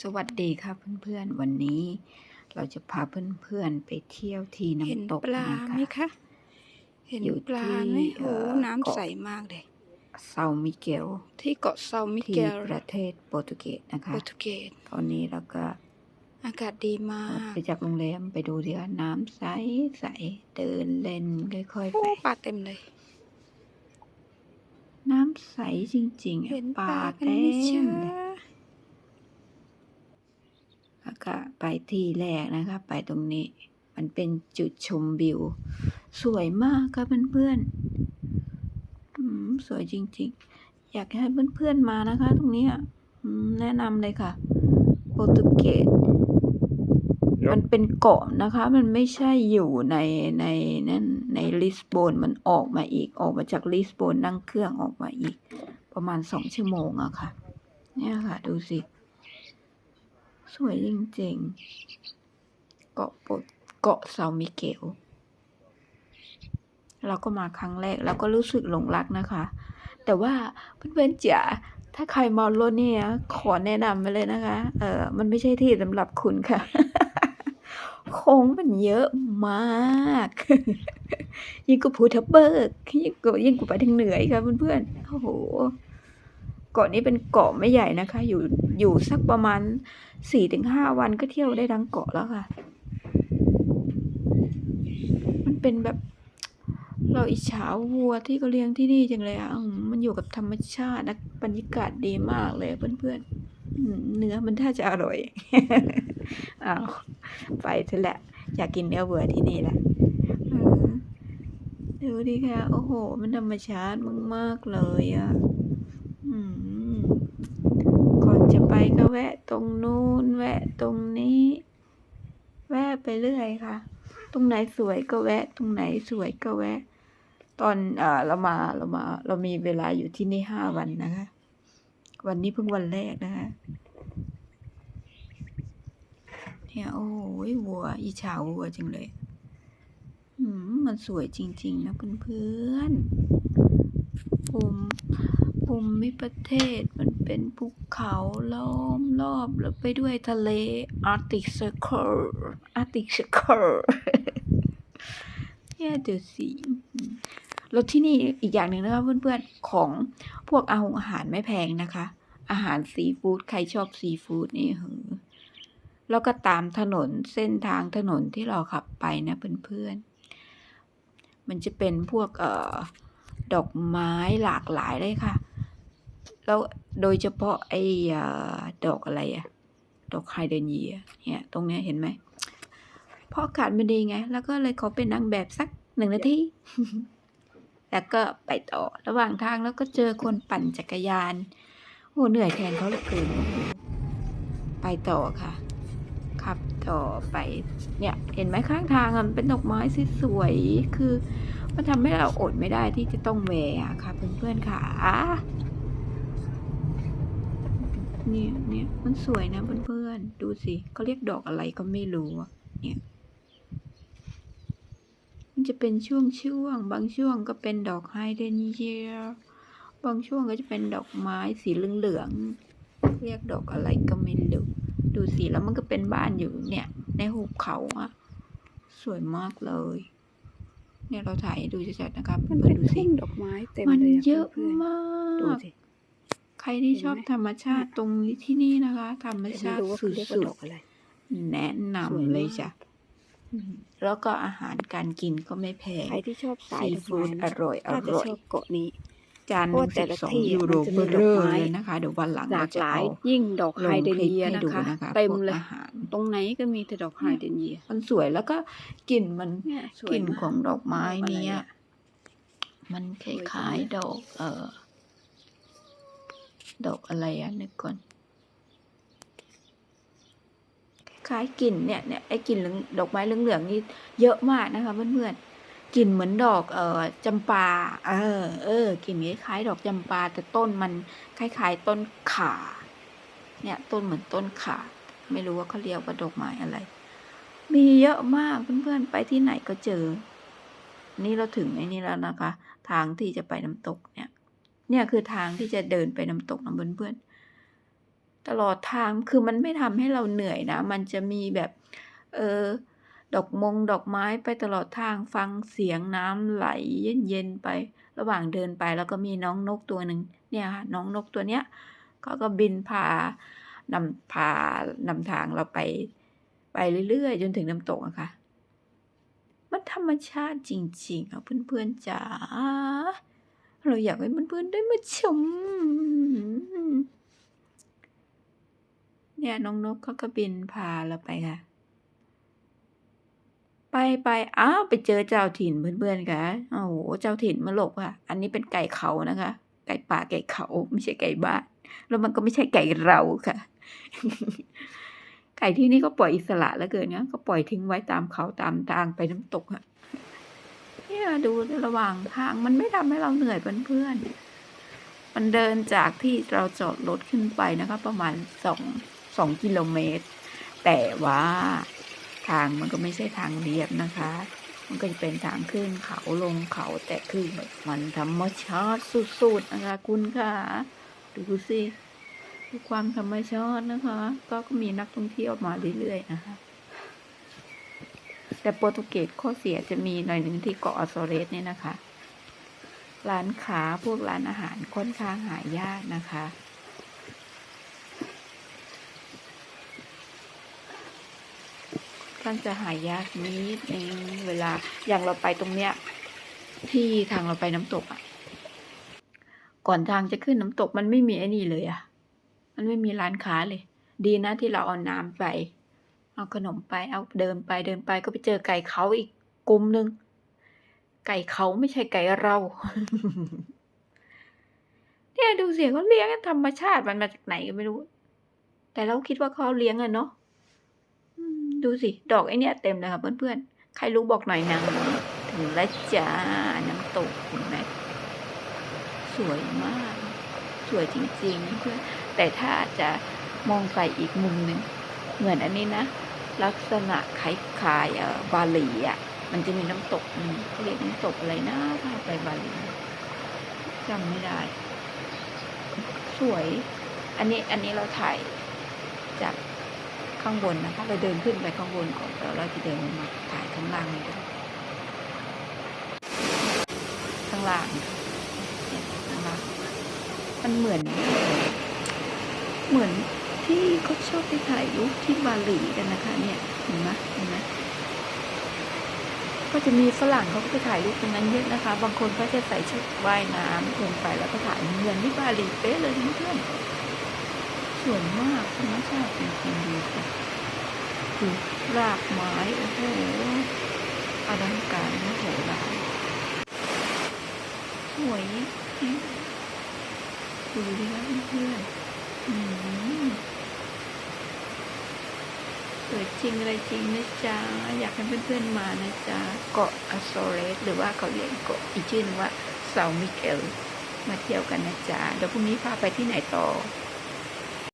สวัสดีค่ะเพื่อนๆ วันนี้ เราจะพาเพื่อนๆไปเที่ยวที่เห็นน้ำตกปลานะไหมคะคะเห็นอยู่ปลาไหมที่โอ้เอ่อน้ำเกาะใสมากเลยเซามิเกลที่เกาะเซามิที่เกลประเทศโปรตุเกสนะคะโปรตุเกสตอนนี้เราก็อากาศดีมาออกกไปจากโรงแรมไปดูเรือน้ำใสใสเดินเล่นค่อยๆโอ้ไปปลาเต็มเลย น้ำใสจริงๆเห็อะนปปลาลากันเต็ไหมมจ๊ะเลยแล้ว ก็ไปที่แรกนะคะ ไปตรงนี้ มันเป็นจุดชมวิว สวยมากค่ะเพื่อนๆอืมสวยจริง ๆ อยากให้เพื่อนๆมานะคะ ตรงเนี้ยอืมแนะนำเลยค่ะ โปรตุเกสมันเป็นเกาะนะคะ มันไม่ใช่อยู่ในในนั่นในลิสบอนมันออกมาอีกออกมาจากลิสบอนนั่งเครื่องออกมาอีก ประมาณสองชั่วโมงอะค่ะ เนี่ยค่ะ ดูสิ สวยจริงๆ เกาะปรเกาะเซามิเกล เราก็มาครั้งแรกแล้วก็รู้สึกหลงรักนะคะ แต่ว่าเพื่อนๆจ๋าถ้าใครมารถเนี่ยขอแนะนำไปเลยนะคะ เออมันไม่ใช่ที่สำหรับคุณค่ะ โค้งมันเยอะมาก ยิ่งกว่าภูทับเบิกยิ่งกว่ายิ่งกว่าไปทางเหนืออีกค่ะเพื่อนๆโอ้โห เกาะนี้เป็นเกาะไม่ใหญ่นะคะ อยู่อยู่สักประมาณสี่ถึงห้าวันก็เที่ยวได้ทั้งเกาะแล้วค่ะ มันเป็นแบบ เราอิจฉาวัวที่เขาเลี้ยงที่นี่จังเลยอะมันอยู่กับธรรมชาตินะบรรยากาศดีมากเลยเพื่อนๆอืมเนื้อมันท่าจะอร่อยอ้าวไปเถอะแหละ อยากกินเนื้อวัวที่นี่แหละดูดิค่ะ โอ้โห มันธรรมชาติมาก ๆ เลยอะ อืม ก่อนจะไปก็ แวะตรงนู้นแวะตรงนี้ แวะไปเรื่อยค่ะ ตรงไหนสวยก็แวะ ตรงไหนสวยก็แวะ ตอนเออเรามาเรามา เรามีเวลาอยู่ที่นี่ห้าวันนะคะ วันนี้เพิ่งวันแรกนะคะเนี่ยโอ้โหวัวอิจฉาวัวจังเลยอืมมันสวยจริง ๆ นะเพื่อนๆภูมิภูมิประเทศมัน เป็นภูเขาล้อมรอบแล้วไปด้วยทะเลอาร์ติกเซอร์เคิลอาร์ติกเซอร์เคิลเนี่ยเดี๋ยวสิแล้วที่นี่อีกอย่างหนึ่งนะคะเพื่อนๆ ของพวกอาหงอาหารไม่แพงนะคะ อาหารซีฟู้ดใครชอบซีฟู้ดนี่หือแล้วก็ตามถนนเส้นทางถนนที่เราขับไปนะเพื่อนๆ มันจะเป็นพวกเอ่อดอกไม้หลากหลายเลยค่ะ แล้วโดยเฉพาะไอ้เอ่อดอกอะไรอะดอกไฮเดรนเยียเนี่ยตรงเนี้ยเห็นไหมเพราะอากาศมันดีไง แล้วก็เลยขอเป็นนางแบบสักหนึ่งนาทีแล้วก็ไปต่อระหว่างทางแล้วก็เจอคนปั่นจักรยานโอ้เหนื่อยแทนเขาเหลือเกินไปต่อค่ะ ขับต่อไป เนี่ยเห็นไหมข้างทางอะมันเป็นดอกไม้สวยๆคือมันทำให้เราอดไม่ได้ที่จะต้องแวะอะค่ะเพื่อนๆค่ะ เนี่ยเนี่ยมันสวยนะเพื่อนๆ ดูสิเขาเรียกดอกอะไรก็ไม่รู้อะเนี่ย มันจะเป็นช่วงช่วงๆบางช่วงก็เป็นดอกไฮเดรนเยียบางช่วงก็จะเป็นดอกไม้สีเหลืองๆ เรียกดอกอะไรก็ไม่รู้ ดูสิแล้วมันก็เป็นบ้านอยู่เนี่ย ในหุบเขาอะสวยมากเลยเนี่ยเราถ่ายให้ดูชัดๆนะครับมันเพื่เป็อนนๆดูสิทุ่งดอกไม้เต็มมันเลยเยอะเพื่อนมาๆดูกสิ ใครที่เห็นไหมชอบธรรมชาติตรงนี้ที่นี่นะคะ ธรรมแต่ไม่ชาติรู้ว่าสเขาเรียกว่าุดดอกอะไรๆแนะนสวยำเลยมากจ้ะอืมแล้วก็อาหารการกินก็ไม่แพงใครที่ชอบสายซีดอกฟู้ไม้ดนะอร่อยอน่าจะร่อยชอบเกาะนี้จานหเพราะนึ่งแต่สิบละสองที่ยูโรมันจะมีเบอร์ดเรอกอไม้เลยนะคะ เดี๋ยววันหลังหเราลากจะหลายเอายิ่งดอกลไฮงเดรคนลิปเยียให้นะดูคะนะคะเต็มพวกเลยอาหารตรงไหนก็มีแต่ดอกไฮเดรนเยียมันสวยแล้วก็กลิ่นมันเนี่ยสกวยลิ่นมากของดอกไม้ดอกอะไรเนี้ยอะมันคสวยจังล้ายเลยๆดอก เอ่อ ดอกอะไรอะนึกก่อนคล้ายกลิ่นเนี่ยเนี่ยไอ้กลิ่นดอกไม้เหลืองๆนี่เยอะมากนะคะเพื่อนๆกลิ่นเหมือนดอกเอ่อจำปาเออเออกลิ่นคล้ายดอกจำปาแต่ต้นมันคล้ายๆต้นข่าเนี่ยต้นเหมือนต้นข่าไม่รู้ว่าเขาเรียกว่าดอกไม้อะไร มีเยอะมากเพื่อนๆไปที่ไหนก็เจอ นี่เราถึงไอ้นี่แล้วนะคะ ทางที่จะไปน้ำตกเนี่ย เนี่ยคือทางที่จะเดินไปน้ำตกนะเพื่อนๆตลอดทางคือมันไม่ทำให้เราเหนื่อยนะ มันจะมีแบบเออดอกมงดอกไม้ไปตลอดทางฟังเสียงน้ำไหลเย็นๆไป ระหว่างเดินไปแล้วก็มีน้องนกตัวหนึ่งเนี่ยค่ะน้องนกตัวเนี้ยเขาก็บินพานำพานำทางเราไปไปเรื่อยๆ จนถึงน้ำตกอะค่ะ มันธรรมชาติจริงๆอะเพื่อนๆจ๋า เราอยากให้เพื่อนๆได้มาชม เนี่ยน้องนกเขาก็บินพาเราไปค่ะ ไปไปอ้าวไปเจอเจ้าถิ่นเพื่อนๆค่ะโอ้โหเจ้าถิ่นมาหลบค่ะ อันนี้เป็นไก่เขานะคะ ไก่ป่าไก่เขาไม่ใช่ไก่บ้านแล้วมันก็ไม่ใช่ไก่เราค่ะไก่ที่นี่ก็ปล่อยอิสระแล้วเกินนะก็ปล่อยทิ้งไว้ตามเขาตามทางไปน้ำตกอะ เนี่ยดูระหว่างทางมันไม่ทำให้เราเหนื่อยเพื่อนๆ มันเดินจากที่เราจอดรถขึ้นไปนะคะ ประมาณสองสองกิโลเมตร แต่ว่าทางมันก็ไม่ใช่ทางเรียบนะคะ มันก็จะเป็นทางขึ้นเขาลงเขาแต่คือมันธรรมชาติสุดๆนะคะคุณค่ะ ดูสิดูความธรรมชาตินะคะ ก็มีนักท่องเที่ยวมาเรื่อยๆนะคะ แต่โปรตุเกสข้อเสียจะมีหน่อยหนึ่งที่เกาะอซเรสเนี่ยนะคะ ร้านค้าพวกร้านอาหารค่อนข้างหายากนะคะมันจะหายากนิดนึงเวลาอย่างเราไปตรงเนี้ย ที่ทางเราไปน้ำตกอะ ก่อนทางจะขึ้นน้ำตกมันไม่มีไอ้นี่เลยอะ มันไม่มีร้านค้าเลย ดีนะที่เราเอาน้ำไป เอาขนมไปเอาเดินไปเดินไปก็ไปเจอไก่เขาอีกกลุ่มหนึ่งไก่เขาไม่ใช่ไก่เราเนี่ยดูเสียงเขาเลี้ยงธรรมชาติมันมาจากไหนก็ไม่รู้ แต่เราคิดว่าเขาเลี้ยงอะเนาะดูสิ ดอกไอเนี้ยเต็มเลยค่ะเพื่อนๆ ใครรู้บอกหน่อยนะถึงแล้วจ้าน้ำตกเห็นไหมสวยมาก สวยจริงๆเพื่อนแต่ถ้าจะมองไปอีกมุมหนึ่งเหมือนอันนี้นะ ลักษณะคล้ายๆบาหลีอะ มันจะมีน้ำตกเขาเรียกน้ำตกอะไรนะถ้าไปบาหลีจำไม่ได้ สวย อันนี้อันนี้เราถ่ายจากข้างบนนะคะ เราเดินขึ้นไปข้างบนก่อนแล้วเราจะเดินลงมาถ่ายข้างล่างนี้ด้วยข้างล่างเนี่ยข้างล่างมันเหมือน เหมือน ที่เขาชอบไปถ่ายรูปที่บาหลีกันนะคะ เนี่ยเห็นไหมเห็นไหมก็จะมีฝรั่งเขาก็ไปถ่ายรูปตรงนั้นเยอะนะคะ บางคนก็จะใส่ชุดว่ายน้ำลงไปแล้วก็ถ่ายเหมือนที่บาหลีเป๊ะเลยเพื่อนสวยมากธรรมชาติจริงๆดูสิดูรากไม้โอ้โหอลังการโอ้โหลานสวยดูดิคะเพื่อนๆอืม เปิดจริงอะไรจริงนะจ๊ะ อยากให้เพื่อนๆมานะจ๊ะ เกาะอโซเรสหรือว่าเขาเรียกเกาะอีกชื่อนึงว่าเซามิเกล มาเที่ยวกันนะจ๊ะ เดี๋ยวพรุ่งนี้พาไปที่ไหนต่อ